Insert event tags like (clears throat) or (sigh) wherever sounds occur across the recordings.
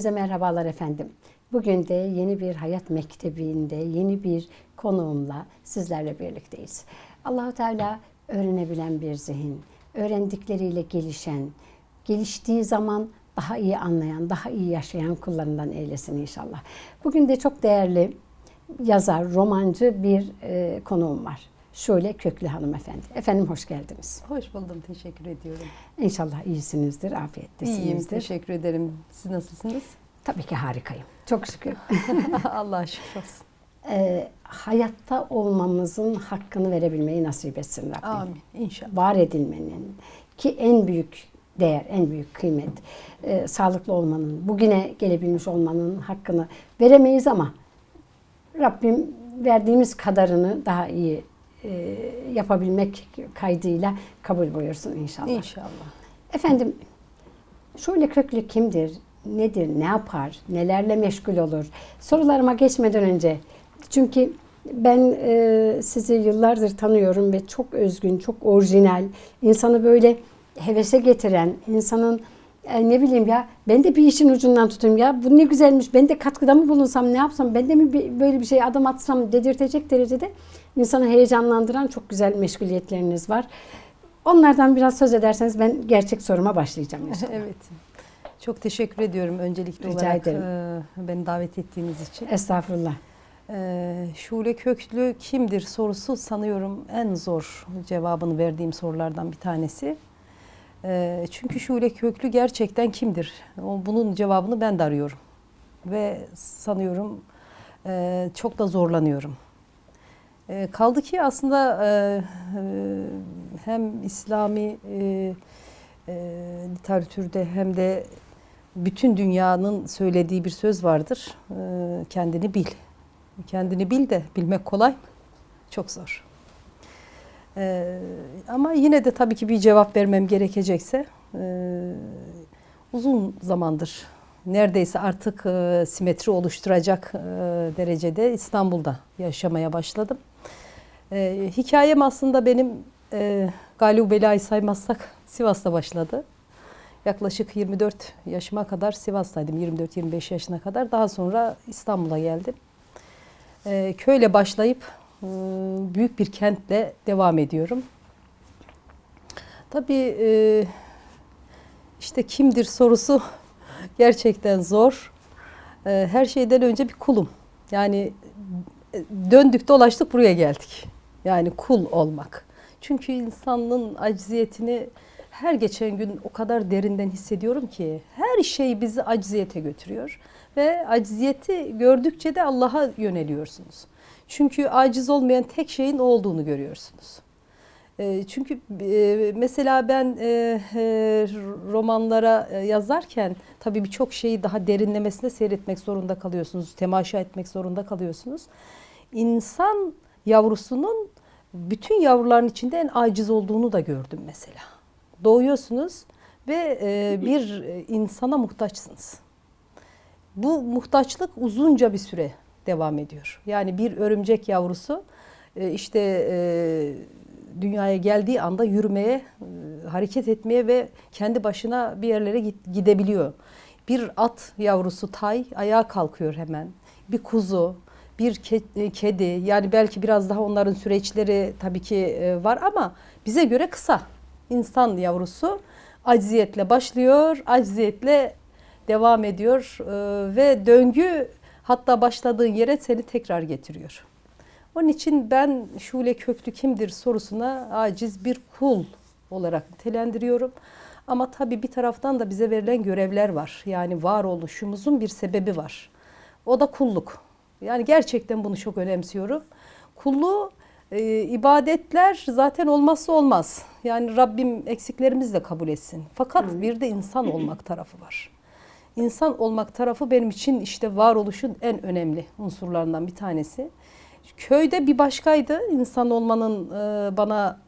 Hepinize merhabalar efendim. Bugün de yeni bir hayat mektebinde yeni bir konuğumla sizlerle birlikteyiz. Allahu Teala öğrenebilen bir zihin, öğrendikleriyle gelişen, geliştiği zaman daha iyi anlayan, daha iyi yaşayan kullarından eylesin inşallah. Bugün de çok değerli yazar, romancı bir e, konuğum var. Şöyle Köklü hanımefendi. Efendim hoş geldiniz. Hoş buldum, teşekkür ediyorum. İnşallah iyisinizdir, afiyettesinizdir. İyiyim, teşekkür ederim. Siz nasılsınız? Tabii ki harikayım. Çok şükür. (laughs) (laughs) Allah'a şükür olsun. Ee, hayatta olmamızın hakkını verebilmeyi nasip etsin Rabbim. Amin, inşallah. Var edilmenin ki en büyük değer, en büyük kıymet, e, sağlıklı olmanın, bugüne gelebilmiş olmanın hakkını veremeyiz ama Rabbim verdiğimiz kadarını daha iyi e, yapabilmek kaydıyla kabul buyursun inşallah. İnşallah. Efendim, şöyle köklü kimdir, nedir, ne yapar, nelerle meşgul olur? Sorularıma geçmeden önce, çünkü ben e, sizi yıllardır tanıyorum ve çok özgün, çok orijinal, insanı böyle hevese getiren, insanın e, ne bileyim ya ben de bir işin ucundan tutayım ya bu ne güzelmiş ben de katkıda mı bulunsam ne yapsam ben de mi bir- böyle bir şey adım atsam dedirtecek derecede insanı heyecanlandıran çok güzel meşguliyetleriniz var. Onlardan biraz söz ederseniz ben gerçek soruma başlayacağım. (laughs) inşallah. evet. Çok teşekkür ediyorum öncelikli Rica olarak ederim. e, beni davet ettiğiniz için. Estağfurullah. E, Şule Köklü kimdir sorusu sanıyorum en zor cevabını verdiğim sorulardan bir tanesi. E, çünkü Şule Köklü gerçekten kimdir? O, bunun cevabını ben de arıyorum. Ve sanıyorum e, çok da zorlanıyorum. E, kaldı ki aslında e, hem İslami e, literatürde hem de bütün dünyanın söylediği bir söz vardır. Kendini bil. Kendini bil de bilmek kolay? Çok zor. E, ama yine de tabii ki bir cevap vermem gerekecekse e, uzun zamandır neredeyse artık e, simetri oluşturacak e, derecede İstanbul'da yaşamaya başladım. E, hikayem aslında benim e, Galip Bela'yı saymazsak Sivas'ta başladı. Yaklaşık 24 yaşıma kadar Sivas'taydım. 24-25 yaşına kadar. Daha sonra İstanbul'a geldim. E, köyle başlayıp büyük bir kentle devam ediyorum. Tabii e, işte kimdir sorusu (laughs) gerçekten zor. E, her şeyden önce bir kulum. Yani e, döndük dolaştık buraya geldik. Yani kul olmak. Çünkü insanın acziyetini her geçen gün o kadar derinden hissediyorum ki her şey bizi acziyete götürüyor ve acziyeti gördükçe de Allah'a yöneliyorsunuz. Çünkü aciz olmayan tek şeyin o olduğunu görüyorsunuz. E, Çünkü e, mesela ben e, e, romanlara yazarken tabii birçok şeyi daha derinlemesine seyretmek zorunda kalıyorsunuz, temaşa etmek zorunda kalıyorsunuz. İnsan yavrusunun bütün yavruların içinde en aciz olduğunu da gördüm mesela. Doğuyorsunuz ve bir insana muhtaçsınız. Bu muhtaçlık uzunca bir süre devam ediyor. Yani bir örümcek yavrusu e, işte e, dünyaya geldiği anda yürümeye, e, hareket etmeye ve kendi başına bir yerlere gidebiliyor. Bir at yavrusu tay ayağa kalkıyor hemen. Bir kuzu, bir ke- kedi yani belki biraz daha onların süreçleri tabii ki var ama bize göre kısa. İnsan yavrusu acziyetle başlıyor, acziyetle devam ediyor ve döngü hatta başladığın yere seni tekrar getiriyor. Onun için ben Şule Köklü kimdir sorusuna aciz bir kul olarak nitelendiriyorum. Ama tabii bir taraftan da bize verilen görevler var. Yani varoluşumuzun bir sebebi var. O da kulluk. Yani gerçekten bunu çok önemsiyorum. Kulluğu e, ibadetler zaten olmazsa olmaz. Yani Rabbim eksiklerimizi de kabul etsin. Fakat bir de insan olmak tarafı var. İnsan olmak tarafı benim için işte varoluşun en önemli unsurlarından bir tanesi. Köyde bir başkaydı insan olmanın e, bana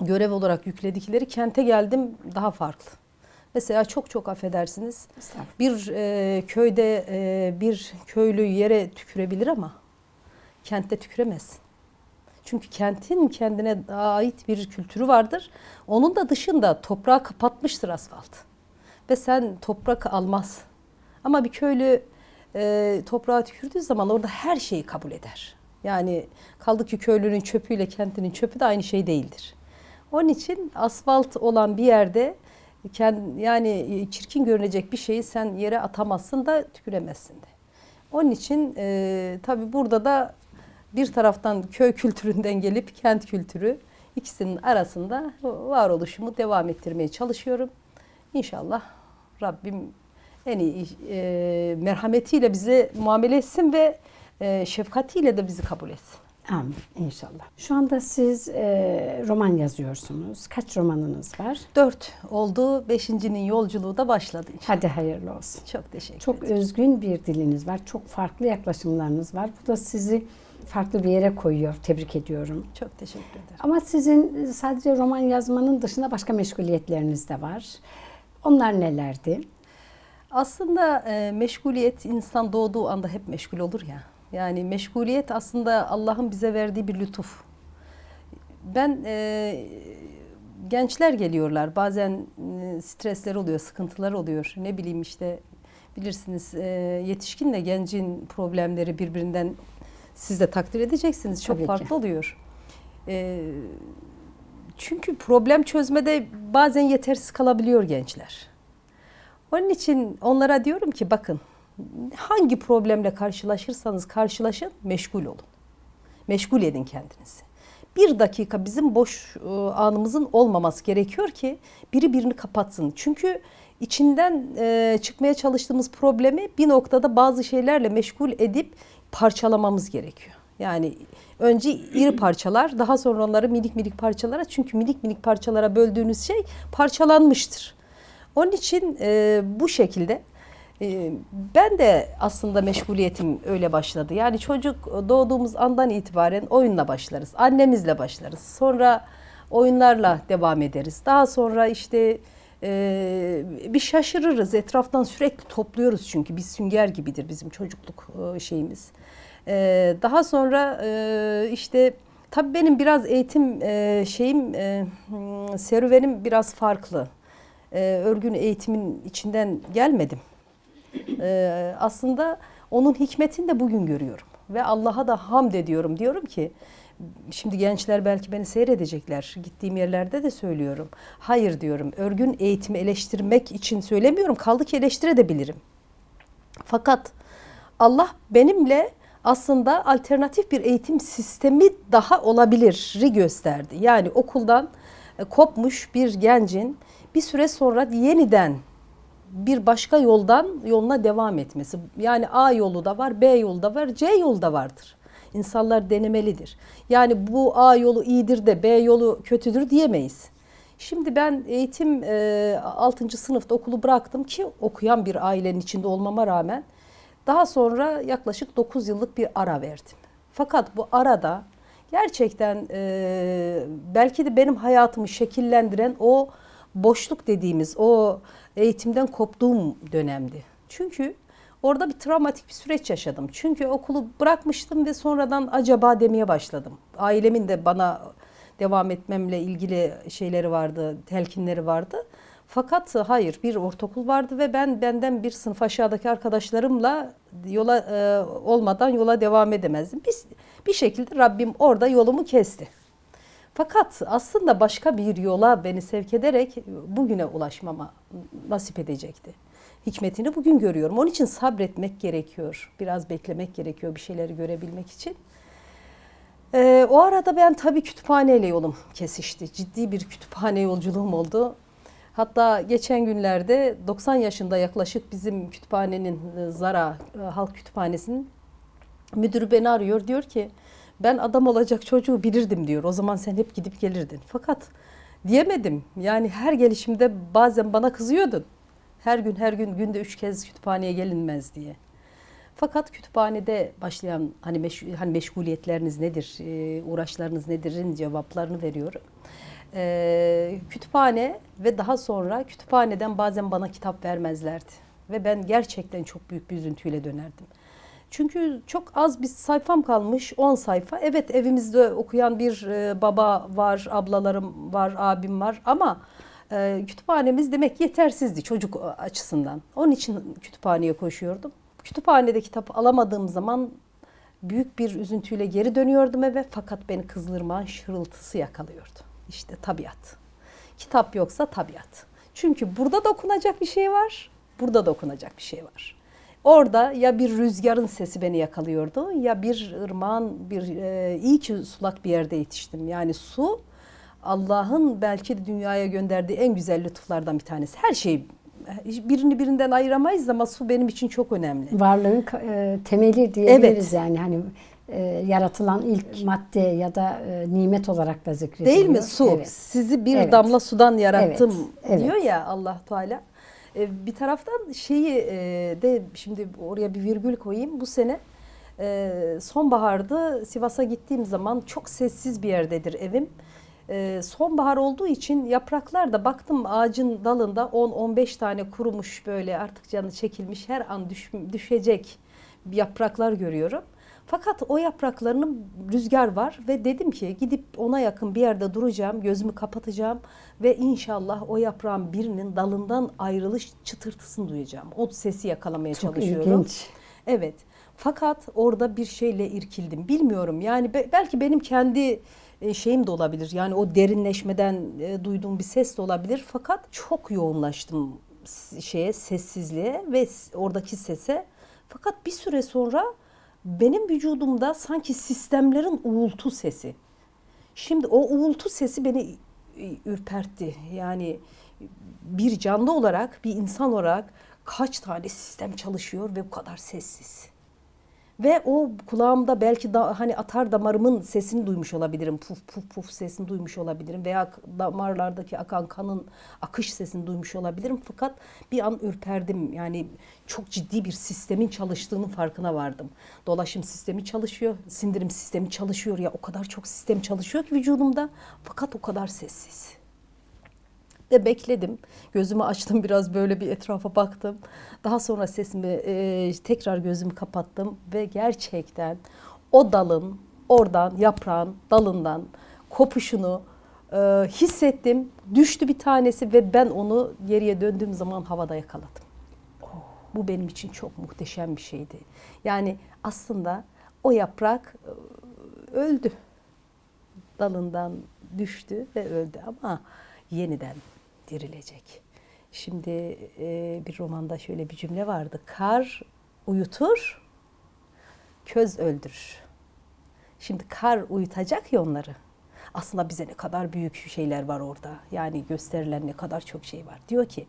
görev olarak yükledikleri. Kente geldim daha farklı. Mesela çok çok affedersiniz. Bir e, köyde e, bir köylü yere tükürebilir ama kentte tüküremez. Çünkü kentin kendine ait bir kültürü vardır. Onun da dışında toprağı kapatmıştır asfalt. Ve sen toprak almaz, Ama bir köylü e, toprağa tükürdüğü zaman orada her şeyi kabul eder. Yani kaldı ki köylünün çöpüyle kentinin çöpü de aynı şey değildir. Onun için asfalt olan bir yerde kend- yani çirkin görünecek bir şeyi sen yere atamazsın da tüküremezsin de. Onun için e, tabii burada da bir taraftan köy (laughs) kültüründen gelip kent kültürü ikisinin arasında varoluşumu devam ettirmeye çalışıyorum. İnşallah Rabbim en iyi e, merhametiyle bize muamele etsin ve e, şefkatiyle de bizi kabul etsin. Amin inşallah. Şu anda siz e, roman yazıyorsunuz. Kaç romanınız var? Dört oldu. Beşincinin yolculuğu da başladı inşallah. Hadi hayırlı olsun. Çok teşekkür Çok ederim. özgün bir diliniz var. Çok farklı yaklaşımlarınız var. Bu da sizi farklı bir yere koyuyor. Tebrik ediyorum. Çok teşekkür ederim. Ama sizin sadece roman yazmanın dışında başka meşguliyetleriniz de var. Onlar nelerdi? Aslında e, meşguliyet insan doğduğu anda hep meşgul olur ya. Yani meşguliyet aslında Allah'ın bize verdiği bir lütuf. Ben e, gençler geliyorlar. Bazen e, stresler oluyor, sıkıntılar oluyor. Ne bileyim işte bilirsiniz e, yetişkinle gencin problemleri birbirinden siz de takdir edeceksiniz. Çok Tabii ki. farklı oluyor. E, çünkü problem çözmede bazen yetersiz kalabiliyor gençler. Onun için onlara diyorum ki bakın hangi problemle karşılaşırsanız karşılaşın meşgul olun. Meşgul edin kendinizi. Bir dakika bizim boş e, anımızın olmaması gerekiyor ki biri birini kapatsın. Çünkü içinden e, çıkmaya çalıştığımız problemi bir noktada bazı şeylerle meşgul edip parçalamamız gerekiyor. Yani önce iri parçalar, daha sonra onları minik minik parçalara çünkü minik minik parçalara böldüğünüz şey parçalanmıştır. Onun için e, bu şekilde e, ben de aslında meşguliyetim öyle başladı. Yani çocuk doğduğumuz andan itibaren oyunla başlarız. Annemizle başlarız. Sonra oyunlarla devam ederiz. Daha sonra işte e, bir şaşırırız. Etraftan sürekli topluyoruz çünkü biz sünger gibidir bizim çocukluk e, şeyimiz. E, daha sonra e, işte tabii benim biraz eğitim e, şeyim e, hmm, serüvenim biraz farklı. E, örgün eğitimin içinden gelmedim. E, aslında onun hikmetini de bugün görüyorum. Ve Allah'a da hamd ediyorum. Diyorum ki şimdi gençler belki beni seyredecekler. Gittiğim yerlerde de söylüyorum. Hayır diyorum. Örgün eğitimi eleştirmek için söylemiyorum. Kaldı ki eleştirebilirim. Fakat Allah benimle aslında alternatif bir eğitim sistemi daha olabilir'i gösterdi. Yani okuldan e, kopmuş bir gencin bir süre sonra yeniden bir başka yoldan yoluna devam etmesi. Yani A yolu da var, B yolu da var, C yolu da vardır. İnsanlar denemelidir. Yani bu A yolu iyidir de B yolu kötüdür diyemeyiz. Şimdi ben eğitim e, 6. sınıfta okulu bıraktım ki okuyan bir ailenin içinde olmama rağmen daha sonra yaklaşık 9 yıllık bir ara verdim. Fakat bu arada gerçekten e, belki de benim hayatımı şekillendiren o boşluk dediğimiz o eğitimden koptuğum dönemdi. Çünkü orada bir travmatik bir süreç yaşadım. Çünkü okulu bırakmıştım ve sonradan acaba demeye başladım. Ailemin de bana devam etmemle ilgili şeyleri vardı, telkinleri vardı. Fakat hayır bir ortaokul vardı ve ben benden bir sınıf aşağıdaki arkadaşlarımla yola e, olmadan yola devam edemezdim. Biz bir şekilde Rabbim orada yolumu kesti. Fakat aslında başka bir yola beni sevk ederek bugüne ulaşmama nasip edecekti. Hikmetini bugün görüyorum. Onun için sabretmek gerekiyor. Biraz beklemek gerekiyor bir şeyleri görebilmek için. Ee, o arada ben tabii kütüphaneyle yolum kesişti. Ciddi bir kütüphane yolculuğum oldu. Hatta geçen günlerde 90 yaşında yaklaşık bizim kütüphanenin e, Zara e, Halk Kütüphanesi'nin müdürü beni arıyor. Diyor ki ben adam olacak çocuğu bilirdim diyor. O zaman sen hep gidip gelirdin. Fakat diyemedim. Yani her gelişimde bazen bana kızıyordun. Her gün her gün günde üç kez kütüphaneye gelinmez diye. Fakat kütüphanede başlayan hani, meş, hani meşguliyetleriniz nedir, e, uğraşlarınız nedir'in cevaplarını veriyorum. E, kütüphane ve daha sonra kütüphaneden bazen bana kitap vermezlerdi. Ve ben gerçekten çok büyük bir üzüntüyle dönerdim. Çünkü çok az bir sayfam kalmış, 10 sayfa. Evet evimizde okuyan bir e, baba var, ablalarım var, abim var ama e, kütüphanemiz demek yetersizdi çocuk açısından. Onun için kütüphaneye koşuyordum. Kütüphanede kitap alamadığım zaman büyük bir üzüntüyle geri dönüyordum eve fakat beni kızdırman şırıltısı yakalıyordu. İşte tabiat. Kitap yoksa tabiat. Çünkü burada dokunacak bir şey var, burada dokunacak bir şey var. Orada ya bir rüzgarın sesi beni yakalıyordu ya bir ırmağın bir e, iyi ki sulak bir yerde yetiştim. Yani su Allah'ın belki de dünyaya gönderdiği en güzel lütuflardan bir tanesi. Her şey birini birinden ayıramayız ama su benim için çok önemli. Varlığın e, temeli diyebiliriz yani hani e, yaratılan ilk madde ya da e, nimet olarak da zikrediliyor. Değil mi? Su. Evet. Sizi bir Evet. damla sudan yarattım Evet, evet. diyor ya Allah Teala. E, bir taraftan şeyi e, de şimdi oraya bir virgül koyayım. Bu sene e, sonbaharda Sivas'a gittiğim zaman çok sessiz bir yerdedir evim. E, sonbahar olduğu için yapraklar da baktım ağacın dalında 10-15 tane kurumuş böyle artık canı çekilmiş her an düş, düşecek yapraklar görüyorum. Fakat o yapraklarının rüzgar var ve dedim ki gidip ona yakın bir yerde duracağım, gözümü kapatacağım ve inşallah o yaprağın birinin dalından ayrılış çıtırtısını duyacağım. O sesi yakalamaya Çok çalışıyorum. ilginç. Evet. Fakat orada bir şeyle irkildim. Bilmiyorum. Yani be- belki benim kendi şeyim de olabilir. Yani o derinleşmeden e, duyduğum bir ses de olabilir. Fakat çok yoğunlaştım şeye, sessizliğe ve oradaki sese. Fakat bir süre sonra benim vücudumda sanki sistemlerin uğultu sesi. Şimdi o uğultu sesi beni e, ürpertti. Yani bir canlı olarak, bir insan olarak kaç tane sistem çalışıyor ve bu kadar sessiz. Ve o kulağımda belki da hani atar damarımın sesini duymuş olabilirim. Puf puf puf sesini duymuş olabilirim veya damarlardaki akan kanın akış sesini duymuş olabilirim. Fakat bir an ürperdim. Yani çok ciddi bir sistemin çalıştığının farkına vardım. Dolaşım sistemi çalışıyor, sindirim sistemi çalışıyor ya o kadar çok sistem çalışıyor ki vücudumda fakat o kadar sessiz. Ve bekledim. Gözümü açtım (laughs) biraz böyle bir etrafa baktım. Daha sonra sesimi e, tekrar gözümü kapattım ve gerçekten o dalın oradan yaprağın dalından kopuşunu e, hissettim. Düştü bir tanesi ve ben onu geriye döndüğüm zaman havada yakaladım. Bu benim için çok muhteşem bir şeydi. Yani aslında o yaprak e, öldü dalından düştü ve öldü ama yeniden dirilecek. Şimdi e, bir romanda şöyle bir cümle vardı. Kar uyutur, köz öldürür. Şimdi kar uyutacak ya onları. Aslında bize ne kadar büyük şeyler var orada. Yani gösterilen ne kadar çok şey var. Diyor ki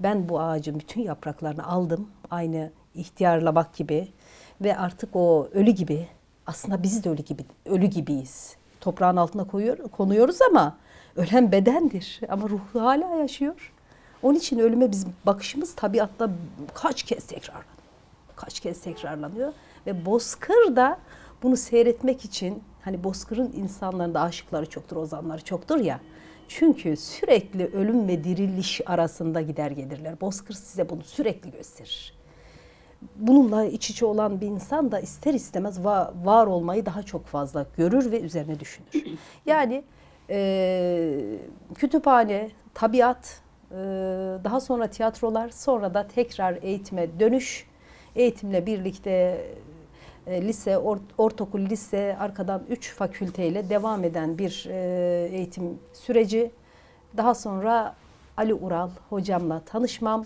ben bu ağacın bütün yapraklarını aldım. Aynı ihtiyarlamak gibi ve artık o ölü gibi aslında biz de ölü gibi ölü gibiyiz. Toprağın altına koyuyor, konuyoruz ama ölen bedendir ama ruhu hala yaşıyor. Onun için ölüme bizim bakışımız tabiatta kaç kez tekrarlanıyor. Kaç kez tekrarlanıyor ve Bozkır da bunu seyretmek için hani Bozkır'ın insanlarında aşıkları çoktur, ozanları çoktur ya. Çünkü sürekli ölüm ve diriliş arasında gider gelirler. Bozkır size bunu sürekli gösterir bununla iç içe olan bir insan da ister istemez va- var olmayı daha çok fazla görür ve üzerine düşünür. Yani e, kütüphane, tabiat, e, daha sonra tiyatrolar, sonra da tekrar eğitime dönüş, eğitimle birlikte e, lise, or- ortaokul, lise, arkadan üç fakülteyle devam eden bir e, eğitim süreci. Daha sonra Ali Ural hocamla tanışmam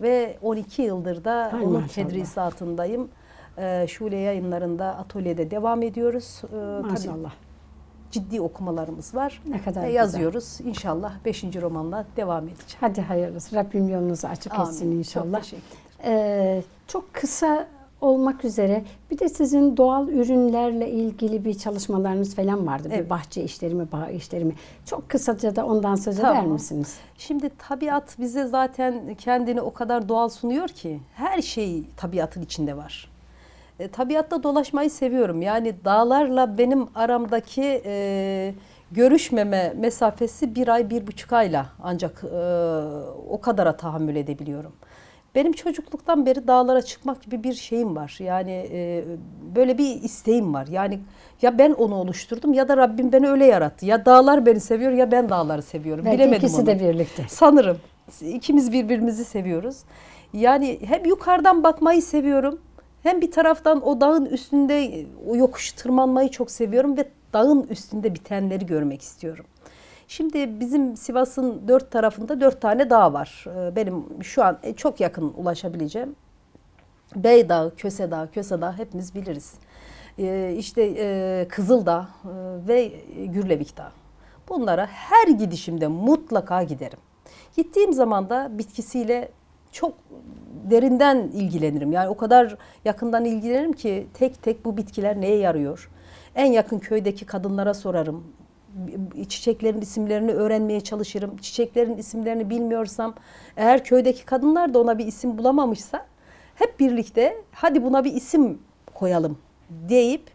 ve 12 yıldır da Ay onun maşallah. tedrisatındayım. Ee, Şule yayınlarında atölyede devam ediyoruz. Tabii Maşallah. Ciddi okumalarımız var. Ne kadar güzel. yazıyoruz. İnşallah 5. romanla devam edeceğim. Hadi hayırlısı. Rabbim yolunuzu açık etsin Amin. inşallah. Çok teşekkür ederim. Ee, çok kısa olmak üzere bir de sizin doğal ürünlerle ilgili bir çalışmalarınız falan vardı. Bir Evet. bahçe işleri mi, bağ işleri mi? Çok kısaca da ondan söz eder Tamam. misiniz? Şimdi tabiat bize zaten kendini o kadar doğal sunuyor ki her şey tabiatın içinde var. E, tabiatta dolaşmayı seviyorum. Yani dağlarla benim aramdaki e, görüşmeme mesafesi bir ay, bir buçuk ayla ancak e, o kadara tahammül edebiliyorum. Benim çocukluktan beri dağlara çıkmak gibi bir şeyim var. Yani e, böyle bir isteğim var. Yani ya ben onu oluşturdum ya da Rabbim beni öyle yarattı. Ya dağlar beni seviyor ya ben dağları seviyorum. Belki Bilemedim ikisi onu. de birlikte. Sanırım. İkimiz birbirimizi seviyoruz. Yani hem yukarıdan bakmayı seviyorum. Hem bir taraftan o dağın üstünde o yokuş tırmanmayı çok seviyorum ve dağın üstünde bitenleri görmek istiyorum. Şimdi bizim Sivas'ın dört tarafında dört tane dağ var. Ee, Benim şu an e, çok yakın ulaşabileceğim. Bey Dağı, Köse Dağı, Köse Dağı hepimiz biliriz. Ee, işte e, Kızıldağ e, ve Gürlevik Dağı. Bunlara her gidişimde mutlaka giderim. Gittiğim zaman da bitkisiyle çok derinden ilgilenirim. Yani o kadar yakından ilgilenirim ki tek tek bu bitkiler neye yarıyor? En yakın köydeki kadınlara sorarım. Çiçeklerin isimlerini öğrenmeye çalışırım. Çiçeklerin isimlerini bilmiyorsam eğer köydeki kadınlar da ona bir isim bulamamışsa hep birlikte hadi buna bir isim koyalım deyip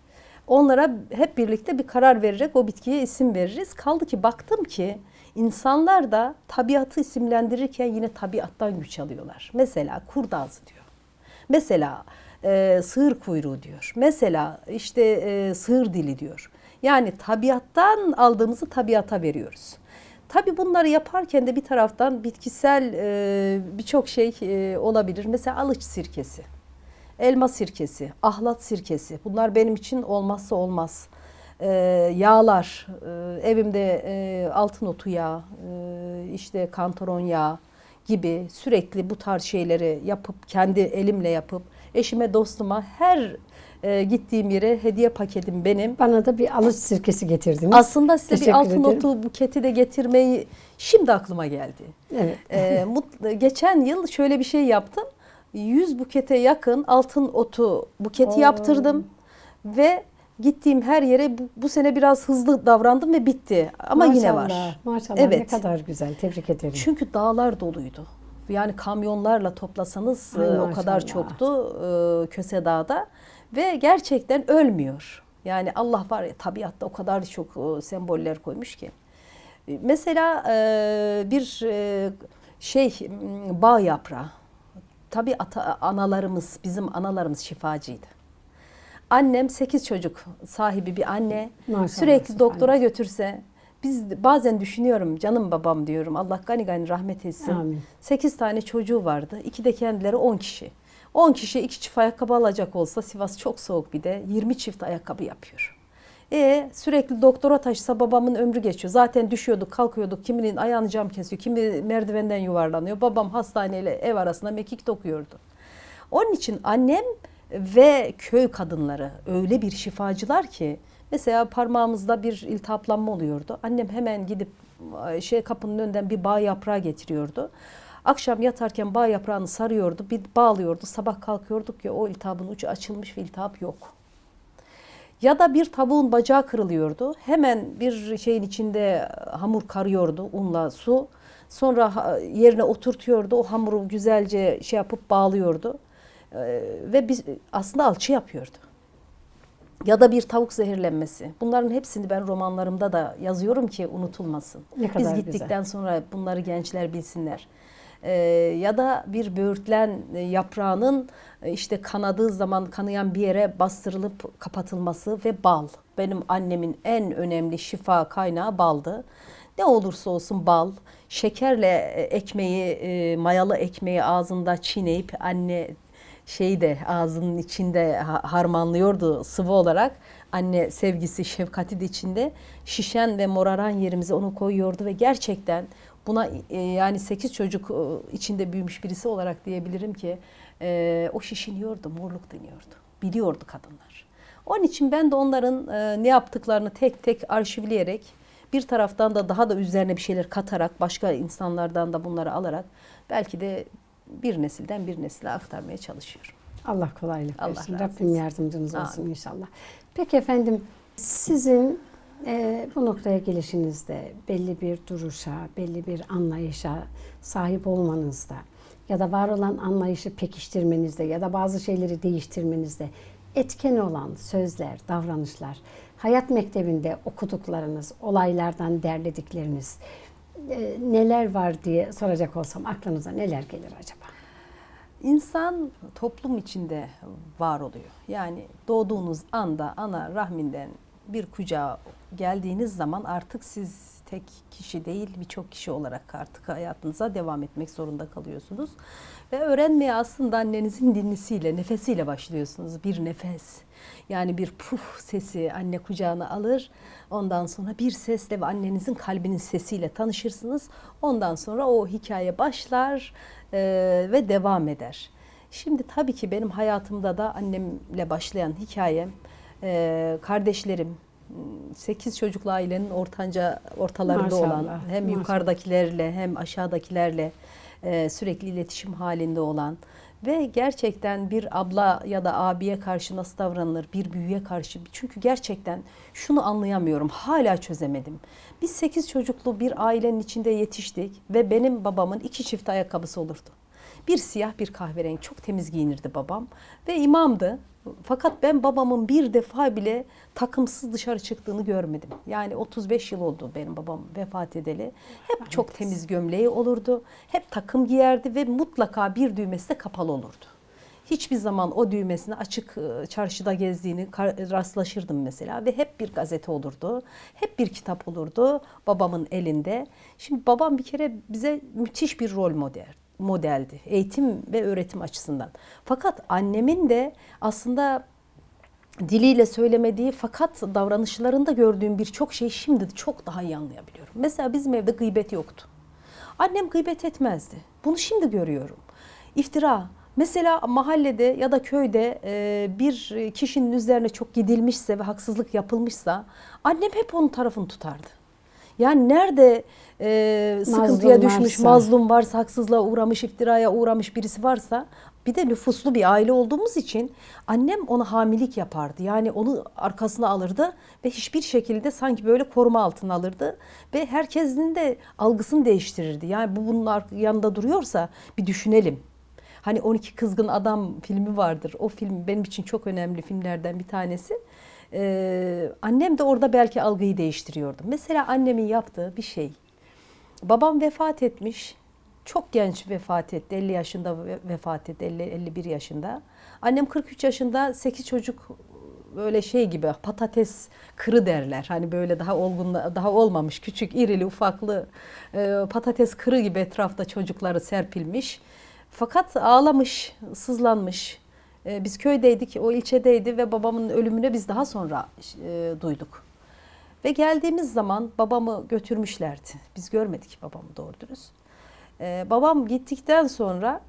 onlara hep birlikte bir karar vererek o bitkiye isim veririz. Kaldı ki baktım ki insanlar da tabiatı isimlendirirken yine tabiattan güç alıyorlar. Mesela kurdazı diyor. Mesela e, sığır kuyruğu diyor. Mesela işte e, sığır dili diyor. Yani tabiattan aldığımızı tabiata veriyoruz. Tabi bunları yaparken de bir taraftan bitkisel e, birçok şey e, olabilir. Mesela alıç sirkesi, elma sirkesi, ahlat sirkesi. Bunlar benim için olmazsa olmaz. E, yağlar, e, evimde e, altın otu yağı, e, işte kantaron yağı gibi sürekli bu tarz şeyleri yapıp kendi elimle yapıp eşime dostuma her e, gittiğim yere hediye paketim benim. Bana da bir alıç sirkesi getirdiniz. Aslında size bir Teşekkür altın ederim. otu buketi de getirmeyi şimdi aklıma geldi. evet. Ee, mut- geçen yıl şöyle bir şey yaptım. 100 bukete yakın altın otu buketi Oo. yaptırdım ve gittiğim her yere bu, bu sene biraz hızlı davrandım ve bitti. Ama yine var. Maşallah, Maşallah ne Evet. kadar güzel. Tebrik ederim. Çünkü dağlar doluydu. Yani kamyonlarla toplasanız Ay e, o kadar maşallah. çoktu e, Köse Dağ'da ve gerçekten ölmüyor. Yani Allah var ya tabiatta o kadar çok e, semboller koymuş ki. Mesela e, bir e, şey bağ yaprağı. Tabii ata, analarımız, bizim analarımız şifacıydı. Annem 8 çocuk sahibi bir anne. Maşallah, Sürekli doktora sübhanallah. götürse biz bazen düşünüyorum canım babam diyorum. Allah gani gani rahmet etsin. Amin. 8 tane çocuğu vardı. İki de kendileri 10 kişi. 10 kişi iki çift ayakkabı alacak olsa Sivas çok soğuk bir de 20 çift ayakkabı yapıyor. E sürekli doktora taşısa babamın ömrü geçiyor. Zaten düşüyorduk, kalkıyorduk. Kiminin ayağını cam kesiyor, kimi merdivenden yuvarlanıyor. Babam hastaneyle ev arasında mekik dokuyordu. Onun için annem ve köy kadınları öyle bir şifacılar ki mesela parmağımızda bir iltihaplanma oluyordu. Annem hemen gidip e, şey kapının önünden bir bağ yaprağı getiriyordu. Akşam yatarken bağ yaprağını sarıyordu, bir bağlıyordu. Sabah kalkıyorduk ya o iltihabın ucu açılmış ve iltihap yok. Ya da bir tavuğun bacağı kırılıyordu. Hemen bir şeyin içinde hamur karıyordu, unla su. Sonra yerine oturtuyordu. O hamuru güzelce şey yapıp bağlıyordu. Ee, ve biz aslında alçı yapıyordu. Ya da bir tavuk zehirlenmesi. Bunların hepsini ben romanlarımda da yazıyorum ki unutulmasın. Ne kadar Biz güzel. gittikten sonra bunları gençler bilsinler. Ee, ya da bir böğürtlen e, yaprağının e, işte kanadığı zaman kanayan bir yere bastırılıp kapatılması ve bal. Benim annemin en önemli şifa kaynağı baldı. Ne olursa olsun bal, şekerle e, ekmeği, mayalı ekmeği ağzında çiğneyip anne şeyi de ağzının içinde ha- harmanlıyordu sıvı olarak. Anne sevgisi, şefkati de içinde. Şişen ve moraran yerimize onu koyuyordu ve gerçekten buna e, yani 8 çocuk e, içinde büyümüş birisi olarak diyebilirim ki e, o şişiniyordu, morluk deniyordu. Biliyordu kadınlar. Onun için ben de onların e, ne yaptıklarını tek tek arşivleyerek bir taraftan da daha da üzerine bir şeyler katarak başka insanlardan da bunları alarak belki de bir nesilden bir nesile aktarmaya çalışıyorum. Allah kolaylık Allah versin. Rabbim yardımcınız olsun Amin. inşallah. Peki efendim sizin e, bu noktaya gelişinizde belli bir duruşa, belli bir anlayışa sahip olmanızda ya da var olan anlayışı pekiştirmenizde ya da bazı şeyleri değiştirmenizde etken olan sözler, davranışlar, hayat mektebinde okuduklarınız, olaylardan derledikleriniz e, neler var diye soracak olsam aklınıza neler gelir acaba? İnsan toplum içinde var oluyor. Yani doğduğunuz anda ana rahminden bir kucağa geldiğiniz zaman artık siz tek kişi değil birçok kişi olarak artık hayatınıza devam etmek zorunda kalıyorsunuz. Ve öğrenmeye aslında annenizin dinlisiyle, nefesiyle başlıyorsunuz. Bir nefes. Yani bir puf sesi anne kucağına alır. Ondan sonra bir sesle ve annenizin kalbinin sesiyle tanışırsınız. Ondan sonra o hikaye başlar e, ve devam eder. Şimdi tabii ki benim hayatımda da annemle başlayan hikayem, e, kardeşlerim, 8 çocuklu ailenin ortanca ortalarında olan Maşallah, hem maşallah. yukarıdakilerle hem aşağıdakilerle e, sürekli iletişim halinde olan ve gerçekten bir abla ya da abiye karşı nasıl davranılır, bir büyüğe karşı çünkü gerçekten şunu anlayamıyorum, hala çözemedim. Biz 8 çocuklu bir ailenin içinde yetiştik ve benim babamın iki çift ayakkabısı olurdu. Bir siyah bir kahverengi çok temiz giyinirdi babam ve imamdı. Fakat ben babamın bir defa bile takımsız dışarı çıktığını görmedim. Yani 35 yıl oldu benim babam vefat edeli. Hep çok temiz gömleği olurdu. Hep takım giyerdi ve mutlaka bir düğmesi de kapalı olurdu. Hiçbir zaman o düğmesini açık e, çarşıda gezdiğini rastlaşırdım mesela ve hep bir gazete olurdu. Hep bir kitap olurdu babamın elinde. Şimdi babam bir kere bize müthiş bir rol model modeldi. Eğitim ve öğretim açısından. Fakat annemin de aslında diliyle söylemediği fakat davranışlarında gördüğüm birçok şeyi şimdi çok daha iyi anlayabiliyorum. Mesela bizim evde gıybet yoktu. Annem gıybet etmezdi. Bunu şimdi görüyorum. İftira. Mesela mahallede ya da köyde e, bir kişinin üzerine çok gidilmişse ve haksızlık yapılmışsa annem hep onun tarafını tutardı. Yani nerede e, sıkıntıya Mazlum düşmüş, varsa. mazlum varsa, haksızlığa uğramış, iftiraya uğramış birisi varsa bir de nüfuslu bir aile olduğumuz için annem ona hamilik yapardı. Yani onu arkasına alırdı ve hiçbir şekilde sanki böyle koruma altına alırdı ve herkesin de algısını değiştirirdi. Yani bu bunun yanında duruyorsa bir düşünelim. Hani 12 Kızgın Adam filmi vardır. O film benim için çok önemli filmlerden bir tanesi. Ee, annem de orada belki algıyı değiştiriyordu. Mesela annemin yaptığı bir şey. Babam vefat etmiş. Çok genç vefat etti. 50 yaşında ve- vefat etti. 50 51 yaşında. Annem 43 yaşında 8 çocuk böyle şey gibi patates kırı derler. Hani böyle daha olgun daha olmamış küçük irili ufaklı e, patates kırı gibi etrafta çocukları serpilmiş. Fakat ağlamış, sızlanmış. E, biz köydeydik, o ilçedeydi ve babamın ölümüne biz daha sonra e, duyduk. Ve geldiğimiz zaman babamı götürmüşlerdi. Biz görmedik babamı doğru dürüst. Ee, babam gittikten sonra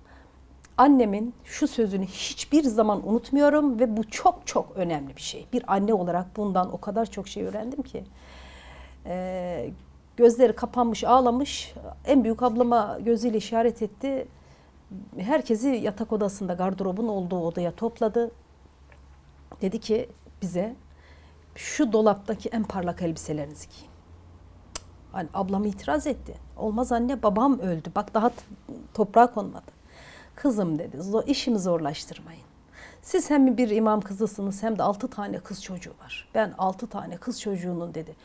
annemin şu sözünü hiçbir zaman unutmuyorum ve bu çok çok önemli bir şey. Bir anne olarak bundan o kadar çok şey öğrendim ki. Ee, gözleri kapanmış ağlamış. En büyük ablama gözüyle işaret etti. Herkesi yatak odasında gardırobun olduğu odaya topladı. Dedi ki bize şu dolaptaki en parlak elbiselerinizi giyin. Hani ablam itiraz etti. Olmaz anne babam öldü. Bak daha toprağa konmadı. Kızım dedi "zo- işimi zorlaştırmayın. Siz hem bir imam kızısınız hem de altı tane kız çocuğu var. Ben altı tane kız çocuğunun dedi.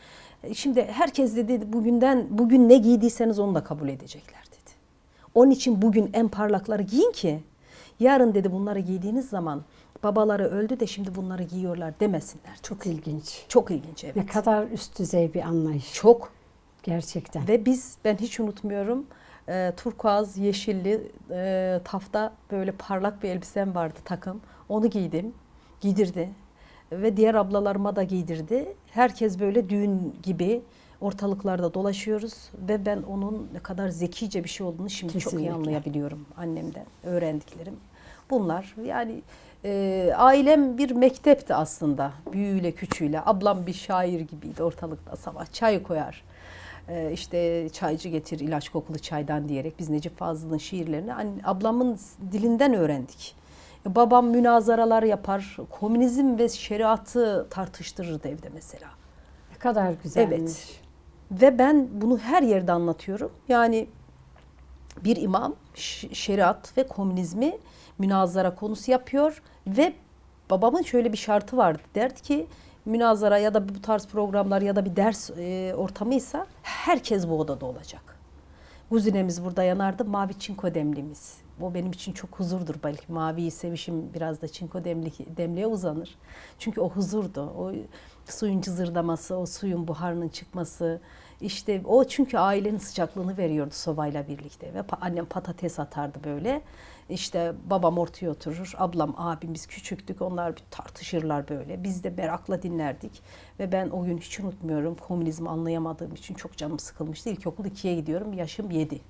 "E, Şimdi herkes dedi bugünden bugün ne giydiyseniz onu da kabul edecekler. Onun için bugün en parlakları giyin ki yarın dedi bunları giydiğiniz zaman babaları öldü de şimdi bunları giyiyorlar demesinler. Çok ilginç. Çok ilginç evet. Ne kadar üst düzey bir anlayış. Çok Gerçekten. ve biz ben hiç unutmuyorum e, turkuaz yeşilli e, tafta böyle parlak bir elbisem vardı takım. Onu giydim. Giydirdi. Ve diğer ablalarıma da giydirdi. Herkes böyle düğün gibi ortalıklarda dolaşıyoruz ve ben onun ne kadar zekice bir şey olduğunu şimdi çok Kesinlikle. iyi anlayabiliyorum annemden öğrendiklerim. Bunlar yani e, ailem bir mektepti aslında büyüğüyle küçüğüyle. Ablam bir şair gibiydi ortalıkta sabah çay koyar. E, işte çaycı getir ilaç kokulu çaydan diyerek biz Necip Fazıl'ın şiirlerini anne, ablamın dilinden öğrendik. E, babam münazaralar yapar, komünizm ve şeriatı tartıştırırdı evde mesela. Ne kadar güzelmiş. Evet. Ve ben bunu her yerde anlatıyorum. Yani bir imam şeriat ve komünizmi münazara konusu yapıyor ve babamın şöyle bir şartı vardı. Derdi ki münazara ya da bu tarz programlar ya da bir ders e, ortamıysa herkes bu odada olacak. Guzinemiz burada yanardı, mavi çinko demliğimiz. O benim için çok huzurdur belki. Maviyi sevişim biraz da çinko demli, demliğe uzanır. Çünkü o huzurdu. O suyun cızırdaması, o suyun buharının çıkması. işte o çünkü ailenin sıcaklığını veriyordu sobayla birlikte. Ve annem patates atardı böyle. İşte babam ortaya oturur, ablam, abim biz küçüktük. Onlar bir tartışırlar böyle. Biz de merakla dinlerdik. Ve ben o gün hiç unutmuyorum. Komünizmi anlayamadığım için çok canım sıkılmıştı. İlkokul 2'ye gidiyorum. Yaşım 7.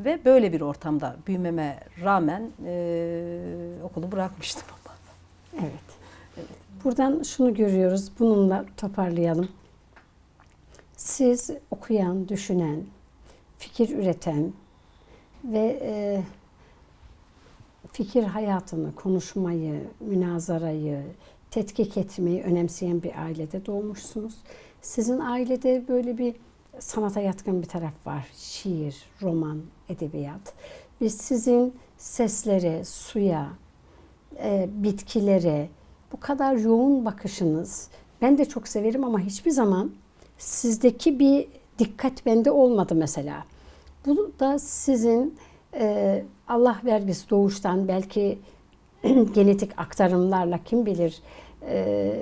Ve böyle bir ortamda büyümeme rağmen eee, okulu bırakmıştım ama. Evet. Buradan şunu görüyoruz. Bununla toparlayalım. Siz okuyan, düşünen, fikir üreten ve e, fikir hayatını, konuşmayı, münazarayı, tetkik etmeyi önemseyen bir ailede doğmuşsunuz. Sizin ailede böyle bir sanata yatkın bir taraf var. Şiir, roman, edebiyat. Ve sizin seslere, suya, e, bitkilere bu kadar yoğun bakışınız ben de çok severim ama hiçbir zaman sizdeki bir dikkat bende olmadı mesela. Bu da sizin e, Allah vergisi doğuştan belki (clears throat) genetik aktarımlarla kim bilir e,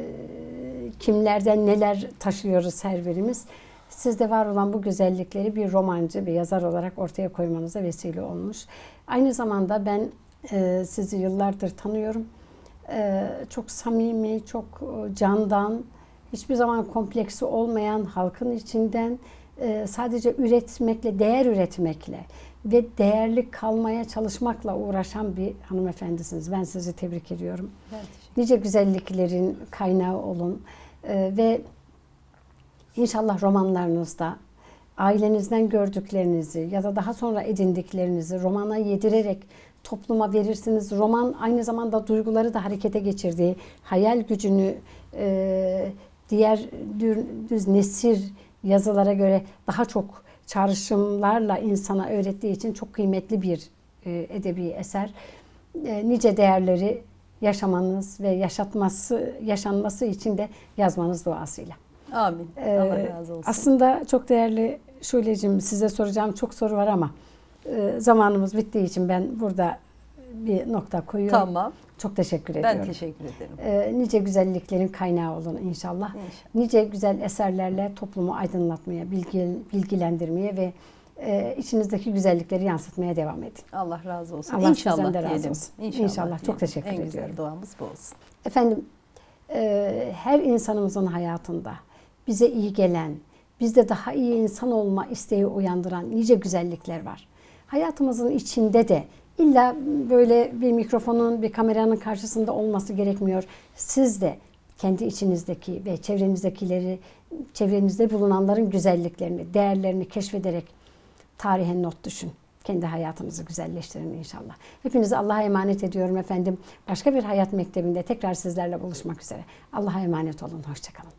kimlerden neler taşıyoruz her birimiz. Sizde var olan bu güzellikleri bir romancı, bir yazar olarak ortaya koymanıza vesile olmuş. Aynı zamanda ben e, sizi yıllardır tanıyorum. E, çok samimi, çok e, candan, hiçbir zaman kompleksi olmayan halkın içinden e, sadece üretmekle, değer üretmekle ve değerli kalmaya çalışmakla uğraşan bir hanımefendisiniz. Ben sizi tebrik ediyorum. Teşekkür Nice güzelliklerin kaynağı olun Ee, ve inşallah romanlarınızda ailenizden gördüklerinizi ya da daha sonra edindiklerinizi romana yedirerek topluma verirsiniz. Roman aynı zamanda duyguları da harekete geçirdiği, hayal gücünü e, diğer düz nesir yazılara göre daha çok çağrışımlarla insana öğrettiği için çok kıymetli bir e, edebi eser. E, nice değerleri yaşamanız ve yaşatması, yaşanması için de yazmanız duasıyla. Amin. Ee, Allah razı olsun. Aslında çok değerli Şule'cim size soracağım çok soru var ama e, zamanımız bittiği için ben burada bir nokta koyuyorum. tamam. Çok teşekkür Ben ediyorum. teşekkür ederim. Ee, nice güzelliklerin kaynağı olun inşallah. İnşallah. Nice güzel eserlerle toplumu aydınlatmaya, bilgi, bilgilendirmeye ve e, içinizdeki güzellikleri yansıtmaya devam edin. Allah razı olsun. Allah İnşallah de razı diyelim. olsun. İnşallah. İnşallah. Çok teşekkür en ediyorum. güzel duamız bu olsun. Efendim, e, her insanımızın hayatında bize iyi gelen, bizde daha iyi insan olma isteği uyandıran nice güzellikler var. Hayatımızın içinde de illa böyle bir mikrofonun, bir kameranın karşısında olması gerekmiyor. Siz de kendi içinizdeki ve çevrenizdekileri, çevrenizde bulunanların güzelliklerini, değerlerini keşfederek tarihe not düşün. Kendi hayatınızı güzelleştirin inşallah. Hepinizi Allah'a emanet ediyorum efendim. Başka bir hayat mektebinde tekrar sizlerle buluşmak üzere. Allah'a emanet olun. Hoşçakalın.